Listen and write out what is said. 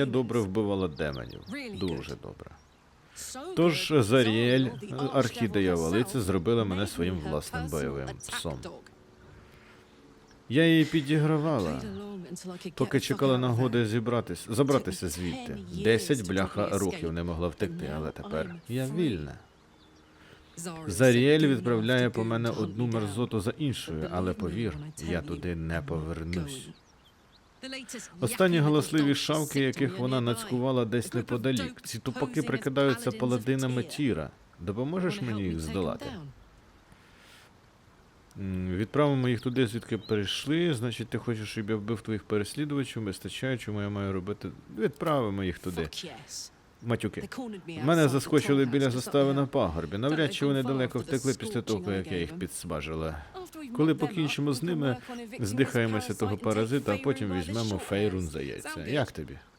Я добре вбивала демонів. Дуже добре. Тож Заріель, Архідея Валиця, зробила мене своїм власним бойовим псом. Я її підігравала, поки чекала нагоди зібратися, забратися звідти. Десять бляха років не могла втекти, але тепер я вільна. Заріель відправляє по мене одну мерзоту за іншою, але повір, я туди не повернусь. Останні галасливі шавки, яких вона нацькувала десь неподалік. Ці тупаки прикидаються паладинами Тіра. Допоможеш мені їх здолати? Відправимо їх туди, звідки прийшли. Значить, ти хочеш, щоб я вбив твоїх переслідувачів, вистачає, чому я маю робити. Відправимо їх туди. Матюки. Мене заскочили біля застави на пагорбі. Навряд чи вони далеко втекли після того, як я їх підсмажила. Коли покінчимо з ними, здихаємося того паразита, а потім візьмемо Фейрун за яйця. Як тобі?